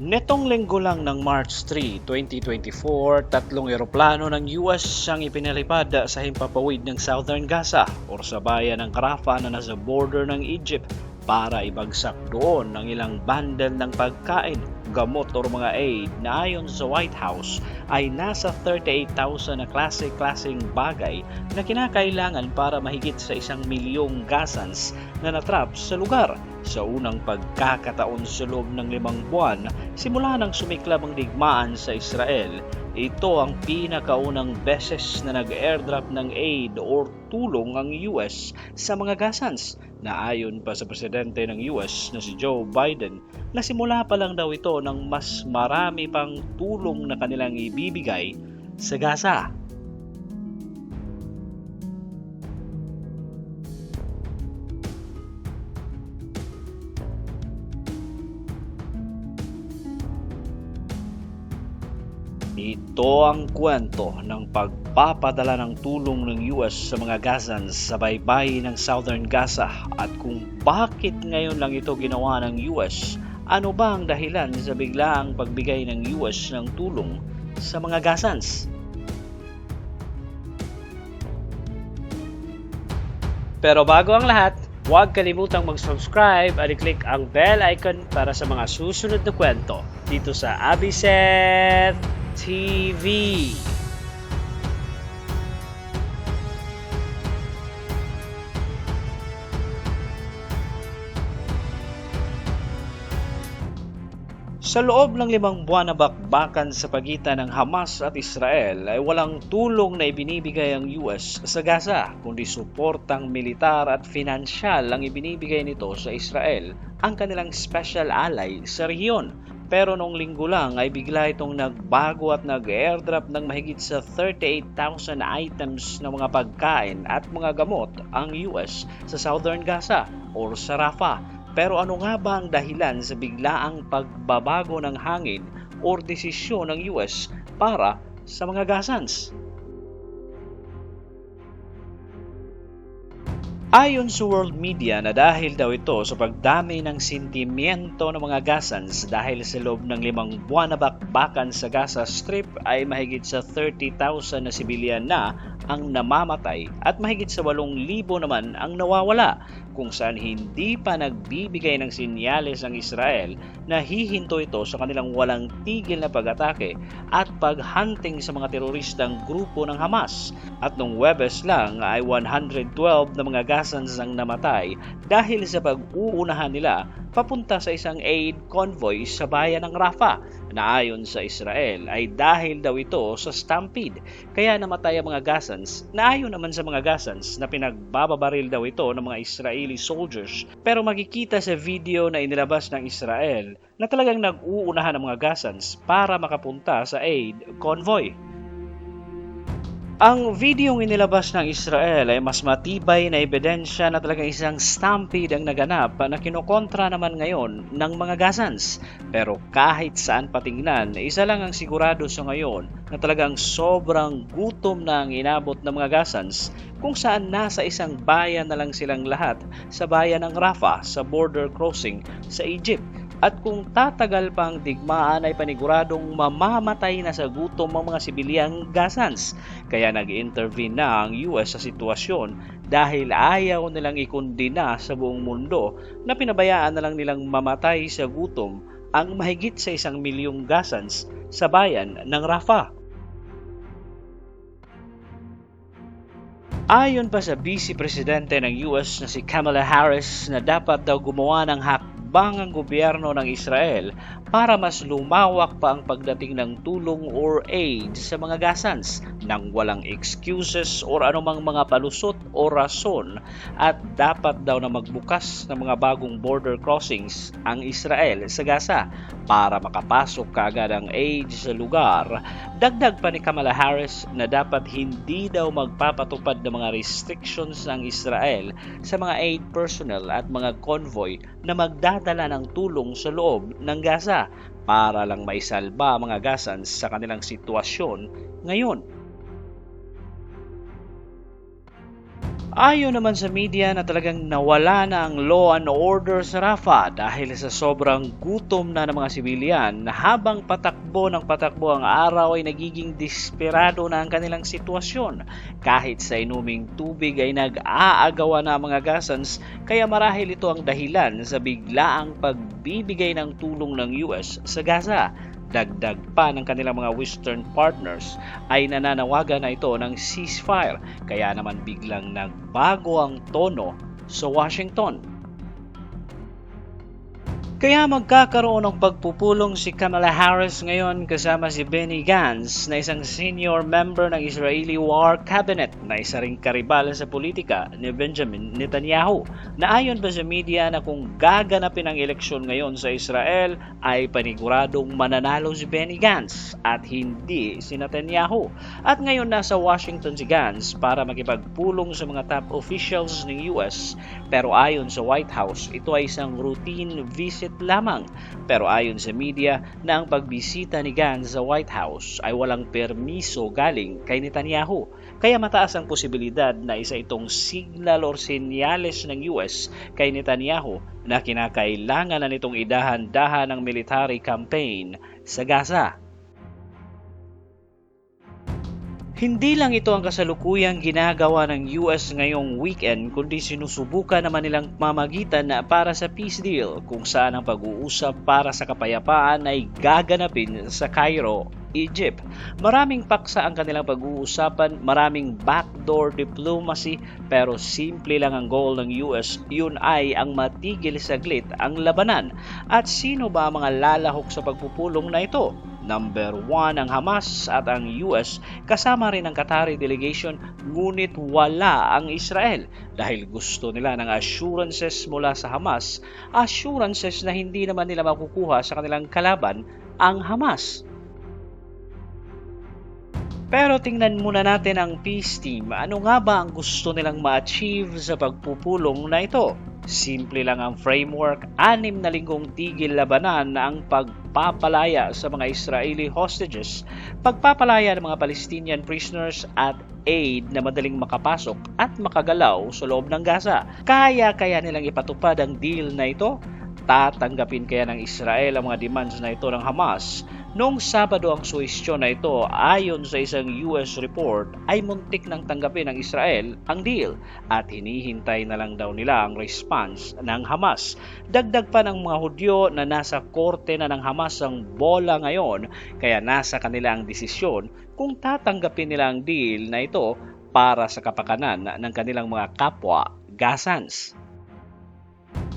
Netong linggo lang ng March 3, 2024, tatlong eroplano ng US ang ipinalipad sa himpapawid ng Southern Gaza o sa bayan ng Rafah na nasa border ng Egypt para ibagsak doon ang ilang bundle ng pagkain, gamot o mga aid na ayon sa White House ay nasa 38,000 na klase-klaseng bagay na kinakailangan para mahigit sa isang milyong Gazans na natrap sa lugar sa unang pagkakataon sa loob ng limang buwan simula nang sumiklab ang digmaan sa Israel. Ito ang pinakaunang beses na nag-airdrop ng aid or tulong ang US sa mga Gazans na ayon pa sa presidente ng US na si Joe Biden na simula pa lang daw ito ng mas marami pang tulong na kanilang ibibigay sa Gaza. Ito ang kwento ng pagpapadala ng tulong ng US sa mga Gazans sa baybay ng Southern Gaza at kung bakit ngayon lang ito ginawa ng US, ano ba ang dahilan sa biglaang pagbigay ng US ng tulong sa mga Gazans? Pero bago ang lahat, huwag kalimutang mag-subscribe at i-click ang bell icon para sa mga susunod na kwento dito sa Abiset TV. Sa loob ng limang buwan na bakbakan sa pagitan ng Hamas at Israel ay walang tulong na ibinibigay ang US sa Gaza kundi suportang militar at finansyal ang ibinibigay nito sa Israel ang kanilang special ally sa rehiyon. Pero noong linggo lang ay bigla itong nagbago at nag-airdrop ng mahigit sa 38,000 items ng mga pagkain at mga gamot ang US sa Southern Gaza or sa Rafah pero ano nga ba ang dahilan sa biglaang pagbabago ng hangin o desisyon ng US para sa mga Gazans? Ayon sa world media na dahil daw ito sa pagdami ng sentimiento ng mga Gazans dahil sa loob ng limang buwan na bakbakan sa Gaza Strip ay mahigit sa 30,000 na sibilyan na ang namamatay at mahigit sa 8,000 naman ang nawawala kung saan hindi pa nagbibigay ng sinyales ang Israel na hihinto ito sa kanilang walang tigil na pag-atake at paghunting sa mga teroristang grupo ng Hamas. At nung Webes lang ay 112 na mga Gazans ang namatay dahil sa pag-uunahan nila papunta sa isang aid convoy sa bayan ng Rafah na ayon sa Israel ay dahil daw ito sa stampede. Kaya namatay ang mga Gazans. Na ayon naman sa mga Gazans na pinagbababaril daw ito ng mga Israeli soldiers. Pero makikita sa video na inilabas ng Israel na talagang nag-uunahan ng mga Gazans para makapunta sa aid convoy. Ang videong inilabas ng Israel ay mas matibay na ebidensya na talagang isang stampede ang naganap na kinokontra naman ngayon ng mga Gazans. Pero kahit saan patingnan, isa lang ang sigurado sa ngayon na talagang sobrang gutom na ang inabot ng mga Gazans kung saan nasa isang bayan na lang silang lahat sa bayan ng Rafah sa border crossing sa Egypt at kung tatagal pa ang digmaan ay paniguradong mamamatay na sa gutom ang mga sibilyang Gazans. Kaya nag-intervene na ang US sa sitwasyon dahil ayaw nilang ikundina sa buong mundo na pinabayaan na lang nilang mamatay sa gutom ang mahigit sa isang milyong Gazans sa bayan ng Rafah. Ayon pa sa Vice Presidente ng US na si Kamala Harris na dapat daw gumawa ng hakbang ang gobyerno ng Israel para mas lumawak pa ang pagdating ng tulong or aid sa mga Gazans nang walang excuses or anumang mga palusot o rason at dapat daw na magbukas ng mga bagong border crossings ang Israel sa Gaza para makapasok kaagad ang aid sa lugar. Dagdag pa ni Kamala Harris na dapat hindi daw magpapatupad ng mga restrictions ng Israel sa mga aid personnel at mga convoy na magdadala ng tulong sa loob ng Gaza para lang maisalba mga Gazans sa kanilang sitwasyon ngayon. Ayon naman sa media na talagang nawala na ang law and order sa Rafah dahil sa sobrang gutom na ng mga sibilyan na habang patakbo ng patakbo ang araw ay nagiging desperado na ang kanilang sitwasyon. Kahit sa inuming tubig ay nag-aagawa na ang mga Gazans kaya marahil ito ang dahilan sa biglaang pagbibigay ng tulong ng US sa Gaza dagdag pa ng kanilang mga western partners ay nananawagan na ito ng ceasefire kaya naman biglang nagbago ang tono sa Washington. Kaya magkakaroon ng pagpupulong si Kamala Harris ngayon kasama si Benny Gantz na isang senior member ng Israeli War Cabinet na isa ring karibal sa politika ni Benjamin Netanyahu. Na ayon ba sa media na kung gaganapin ang eleksyon ngayon sa Israel ay paniguradong mananalo si Benny Gantz at hindi si Netanyahu. At ngayon nasa Washington si Gantz para makipagpulong sa mga top officials ng US pero ayon sa White House ito ay isang routine visit visit lamang. Pero ayon sa media na ang pagbisita ni Gantz sa White House ay walang permiso galing kay Netanyahu. Kaya mataas ang posibilidad na isa itong signal or senyales ng US kay Netanyahu na kinakailangan na nitong idahan-dahan ng military campaign sa Gaza. Hindi lang ito ang kasalukuyang ginagawa ng US ngayong weekend kundi sinusubukan naman nilang mamagitan na para sa peace deal kung saan ang pag-uusap para sa kapayapaan ay gaganapin sa Cairo, Egypt. Maraming paksa ang kanilang pag-uusapan, maraming backdoor diplomacy pero simple lang ang goal ng US, yun ay ang matigil saglit ang labanan. At sino ba ang mga lalahok sa pagpupulong na ito? Number 1 ang Hamas at ang US kasama rin ang Qatari delegation ngunit wala ang Israel dahil gusto nila ng assurances mula sa Hamas, assurances na hindi naman nila makukuha sa kanilang kalaban ang Hamas. Pero tingnan muna natin ang peace team. Ano nga ba ang gusto nilang ma-achieve sa pagpupulong na ito? Simple lang ang framework, anim na linggong tigil labanan na ang pagpapalaya sa mga Israeli hostages, pagpapalaya ng mga Palestinian prisoners at aid na madaling makapasok at makagalaw sa loob ng Gaza. Kaya-kaya nilang ipatupad ang deal na ito? Tatanggapin kaya ng Israel ang mga demands na ito ng Hamas Noong Sabado ang suwestyon na ito, ayon sa isang US report, ay muntik nang tanggapin ng Israel ang deal at hinihintay na lang daw nila ang response ng Hamas. Dagdag pa ng mga Hudyo na nasa korte na ng Hamas ang bola ngayon kaya nasa kanila ang desisyon kung tatanggapin nila ang deal na ito para sa kapakanan ng kanilang mga kapwa Gazans.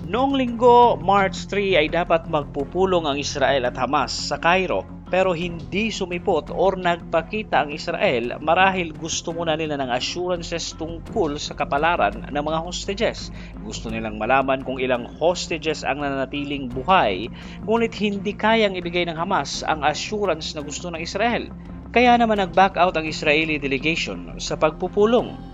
Noong linggo, March 3 ay dapat magpupulong ang Israel at Hamas sa Cairo pero hindi sumipot or nagpakita ang Israel marahil gusto muna nila ng assurances tungkol sa kapalaran ng mga hostages. Gusto nilang malaman kung ilang hostages ang nanatiling buhay ngunit hindi kayang ibigay ng Hamas ang assurance na gusto ng Israel. Kaya naman nag-back out ang Israeli delegation sa pagpupulong.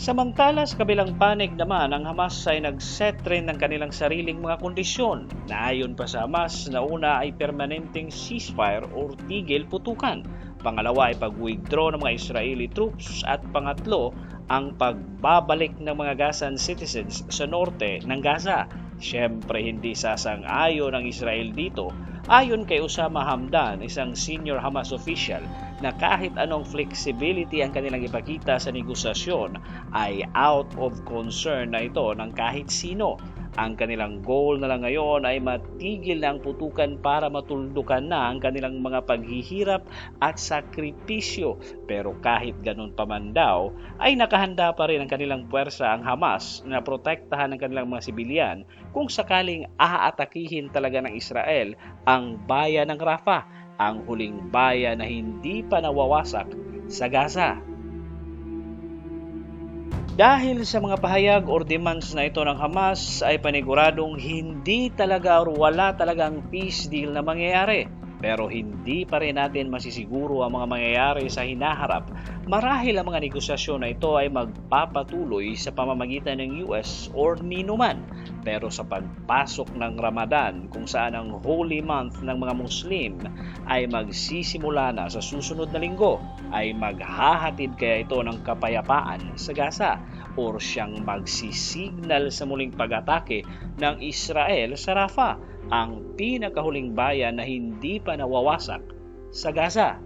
Samantala sa kabilang panig naman, ang Hamas ay nag-set rin ng kanilang sariling mga kondisyon na ayon pa sa Hamas na una ay permanenteng ceasefire o tigil putukan. Pangalawa ay pag-withdraw ng mga Israeli troops at pangatlo ang pagbabalik ng mga Gazan citizens sa norte ng Gaza. Siyempre hindi sasang-ayon ang Israel dito Ayon kay Osama Hamdan, isang senior Hamas official, na kahit anong flexibility ang kanilang ipakita sa negosasyon ay out of concern na ito ng kahit sino. Ang kanilang goal na lang ngayon ay matigil ang putukan para matuldukan na ang kanilang mga paghihirap at sakripisyo. Pero kahit ganun pa man daw, ay nakahanda pa rin ang kanilang puwersa ang Hamas na protektahan ang kanilang mga sibilyan kung sakaling aatakihin talaga ng Israel ang bayan ng Rafah, ang huling bayan na hindi pa nawawasak sa Gaza. Dahil sa mga pahayag or demands na ito ng Hamas ay paniguradong hindi talaga or wala talagang peace deal na mangyayari. Pero hindi pa rin natin masisiguro ang mga mangyayari sa hinaharap marahil ang mga negosasyon na ito ay magpapatuloy sa pamamagitan ng US or ninuman. Pero sa pagpasok ng Ramadan kung saan ang holy month ng mga Muslim ay magsisimula na sa susunod na linggo ay maghahatid kaya ito ng kapayapaan sa Gaza or siyang magsisignal sa muling pag-atake ng Israel sa Rafah, ang pinakahuling bayan na hindi pa nawawasak sa Gaza.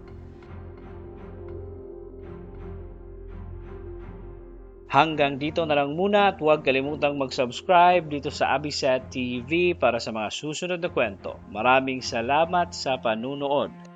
Hanggang dito na lang muna at huwag kalimutang mag-subscribe dito sa Abisat TV para sa mga susunod na kwento. Maraming salamat sa panunood.